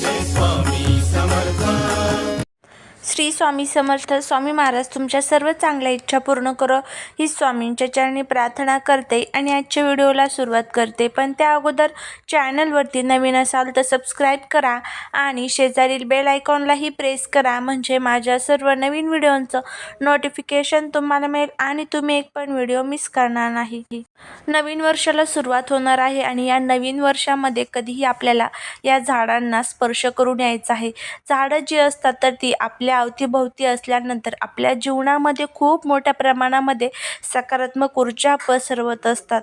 this one. Shri Swami Samarth Swami Maharaj तुमच्या सर्व चांगल्या इच्छा पूर्ण करो. ही स्वामींच्या चरणी प्रार्थना करते आणि आजच्या व्हिडिओला सुरुवात करते. पण त्या अगोदर चॅनलवरती नवीन असाल तर सबस्क्राईब करा आणि शेजारील बेल आयकॉनलाही प्रेस करा. म्हणजे माझ्या सर्व नवीन व्हिडिओंचं नोटिफिकेशन तुम्हाला मिळेल आणि तुम्ही एक पण व्हिडिओ मिस करणार नाही. नवीन वर्षाला सुरुवात होणार आहे आणि या नवीन वर्षामध्ये कधीही आपल्याला या झाडांना स्पर्श करून यायचा आहे. झाडं जी असतात तर ती आपल्या अवतीभोवती असल्यानंतर आपल्या जीवनामध्ये खूप मोठ्या प्रमाणामध्ये सकारात्मक ऊर्जा पसरवत असतात.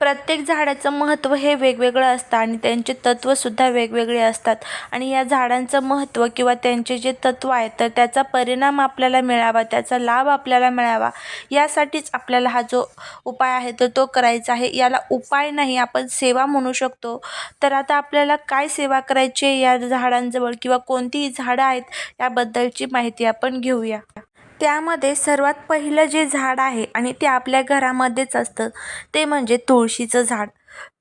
प्रत्येक झाडाचं महत्त्व हे वेगवेगळं असतं आणि त्यांचे तत्त्वसुद्धा वेगवेगळे असतात. आणि या झाडांचं महत्त्व किंवा त्यांचे जे तत्त्व आहे तर त्याचा परिणाम आपल्याला मिळावा त्याचा लाभ आपल्याला मिळावा यासाठीच आपल्याला हा जो उपाय आहे तर तो करायचा आहे. याला उपाय नाही आपण सेवा म्हणू शकतो. तर आता आपल्याला काय सेवा करायची आहे या झाडांजवळ? किंवा कोणतीही झाडं आहेत याबद्दलची माहिती आपण घेऊया. त्यामध्ये सर्वात पहिलं जे झाड आहे आणि ते आपल्या घरामध्येच असतं. ते म्हणजे तुळशीचं झाड.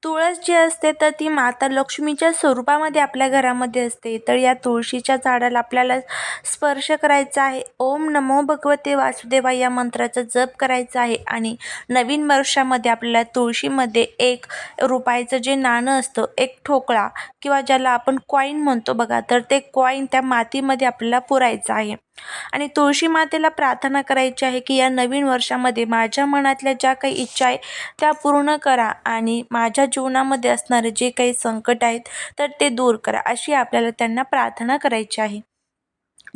तुळस जी असते तर ती माता लक्ष्मीच्या स्वरूपामध्ये आपल्या घरामध्ये असते. तर या तुळशीच्या झाडाला आपल्याला स्पर्श करायचा आहे. ओम नमो भगवते वासुदेवा या मंत्राचा जप करायचा आहे. आणि नवीन वर्षामध्ये आपल्याला तुळशीमध्ये एक रुपयाचं जे नाणं असतं एक ठोकळा किंवा ज्याला आपण कॉईन म्हणतो बघा तर ते कॉईन त्या मातीमध्ये आपल्याला पुरायचं आहे. आणि तुळशी मातेला प्रार्थना करायची आहे की या नवीन वर्षामध्ये माझ्या मनातल्या ज्या काही इच्छा आहे त्या पूर्ण करा. आणि माझ्या जीवनामध्ये असणारे जे काही संकट आहेत तर ते दूर करा. अशी आपल्याला त्यांना प्रार्थना करायची आहे.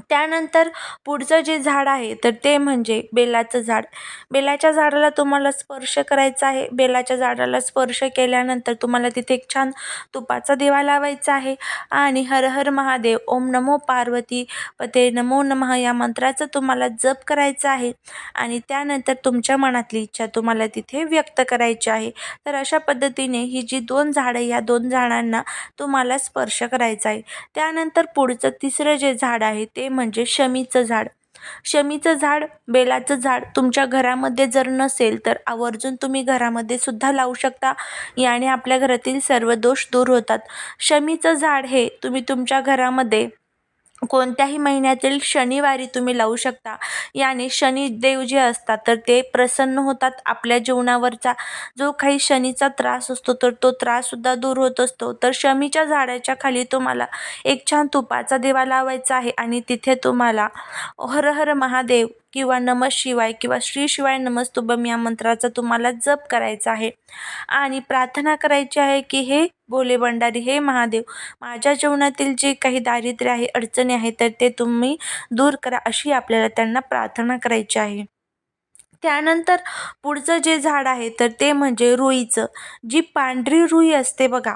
त्यानंतर पुढचं जे झाड आहे तर ते म्हणजे बेलाचं झाड. बेलाच्या झाडाला तुम्हाला स्पर्श करायचा आहे. बेलाच्या झाडाला स्पर्श केल्यानंतर तुम्हाला तिथे एक छान तुपाचा दिवा लावायचा आहे आणि हर हर महादेव ओम नमो पार्वती पते नमो नमः या मंत्राचा तुम्हाला जप करायचा आहे आणि त्यानंतर तुमच्या मनातली इच्छा तुम्हाला तिथे व्यक्त करायची आहे. तर अशा पद्धतीने ही जी दोन झाडं या दोन झाडांना तुम्हाला स्पर्श करायचा आहे. त्यानंतर पुढचं तिसरं जे झाड आहे ते म्हणजे शमीचं झाड. शमीचं झाड बेलाचं झाड तुमच्या घरामध्ये जर नसेल तर आवर्जून तुम्ही घरामध्ये सुद्धा लावू शकता. याने आपल्या घरातील सर्व दोष दूर होतात. शमीचं झाड हे तुम्ही तुमच्या घरामध्ये कोणत्याही महिन्यातील शनिवारी तुम्ही लावू शकता. याने शनिदेव जे असतात तर ते प्रसन्न होतात आपल्या जीवनावरचा. जो काही शनीचा त्रास असतो तर तो त्राससुद्धा दूर होत असतो. तर शमीच्या झाडाच्या खाली तुम्हाला एक छान तुपाचा दिवा लावायचा आहे आणि तिथे तुम्हाला हर हर महादेव किंवा नम शिवाय किंवा श्री शिवाय नमस्तुभम या मंत्राचा तुम्हाला जप करायचा आहे. आणि प्रार्थना करायची आहे की हे भोले भंडारी हे महादेव माझ्या जीवनातील जे काही दारिद्र्य आहे अडचणी आहे तर ते तुम्ही दूर करा अशी आपल्याला त्यांना प्रार्थना करायची आहे. त्यानंतर पुढचं जे झाड आहे तर ते म्हणजे रुईचं. जी पांढरी रुई असते बघा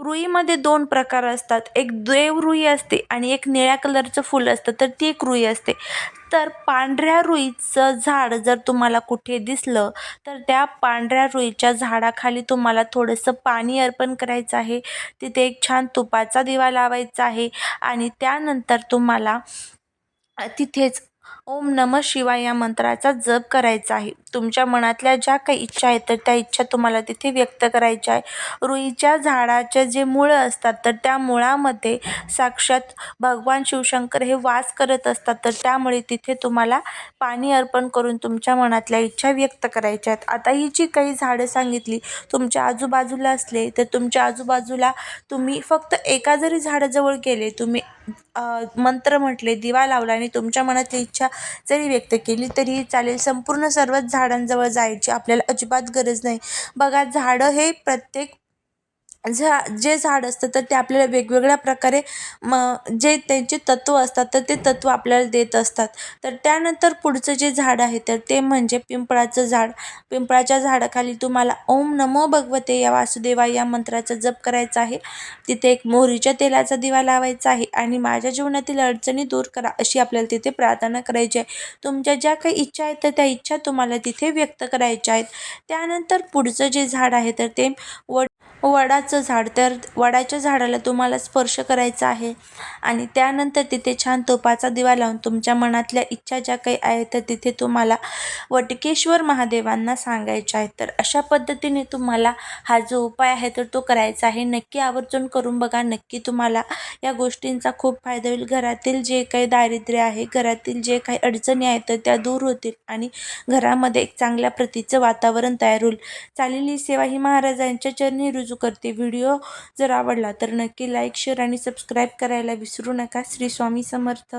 रुईमध्ये दोन प्रकार असतात. एक देव रुई असते आणि एक निळ्या कलरचं फुल असतं. तर ती एक रुई असते. तर पांढऱ्या रुईचं झाड जर तुम्हाला कुठे दिसलं तर त्या पांढऱ्या रुईच्या झाडाखाली तुम्हाला थोडंसं पाणी अर्पण करायचं आहे. तिथे एक छान तुपाचा दिवा लावायचा आहे आणि त्यानंतर तुम्हाला तिथेच ओम नमः शिवाय या मंत्राचा जप करायचा आहे. तुमच्या मनातल्या ज्या काही इच्छा आहेत तर त्या इच्छा तुम्हाला तिथे व्यक्त करायच्या आहे. रुईच्या झाडाचे जे मुळं असतात तर त्या मुळामध्ये साक्षात भगवान शिवशंकर हे वास करत असतात तर त्यामुळे तिथे तुम्हाला पाणी अर्पण करून तुमच्या मनातल्या इच्छा व्यक्त करायच्या आहेत. आता ही जी काही झाडं सांगितली तुमच्या आजूबाजूला असले तर तुमच्या आजूबाजूला तुम्ही फक्त एका जरी झाडाजवळ गेले तुम्ही मंत्र म्हटले दिवा लावला आणि तुमच्या मनातली इच्छा इच्छा जरी व्यक्त केली तरीही चालेल. संपूर्ण सर्वच झाडांजवळ जायची आपल्याला अजिबात गरज नाही. बघा झाडं हे प्रत्येक झा जे झाड असतं तर ते आपल्याला वेगवेगळ्या प्रकारे म जे त्यांचे तत्त्व असतात तर ते तत्त्व आपल्याला देत असतात. तर त्यानंतर पुढचं जे झाड आहे तर ते म्हणजे पिंपळाचं झाड. पिंपळाच्या झाडाखाली तुम्हाला ओम नमो भगवते या वासुदेवा या मंत्राचा जप करायचा आहे. तिथे एक मोहरीच्या तेलाचा दिवा लावायचा आहे आणि माझ्या जीवनातील अडचणी दूर करा अशी आपल्याला तिथे प्रार्थना करायची आहे. तुमच्या ज्या काही इच्छा आहेत तर त्या इच्छा तुम्हाला तिथे व्यक्त करायच्या आहेत. त्यानंतर पुढचं जे झाड आहे तर ते वड वडाचं झाड. तर वडाच्या झाडाला तुम्हाला स्पर्श करायचा आहे. आणि त्यानंतर तिथे छान तुपाचा दिवा लावून तुमच्या मनातल्या इच्छा ज्या काही आहेत तर तिथे तुम्हाला वटकेश्वर महादेवांना सांगायच्या आहेत. तर अशा पद्धतीने तुम्हाला हा जो उपाय आहे तर तो करायचा आहे. नक्की आवर्जून करून बघा. नक्की तुम्हाला या गोष्टींचा खूप फायदा होईल. घरातील जे काही दारिद्र्य आहे घरातील जे काही अडचणी आहेत तर त्या दूर होतील आणि घरामध्ये एक चांगल्या प्रतीचं वातावरण तयार होईल. चालेली सेवा ही महाराजांच्या चरणी रुजू करते व्हिडिओ जर आवडला तर नक्की लाईक शेअर आणि सबस्क्राईब करायला विसरू नका. श्री स्वामी समर्थ.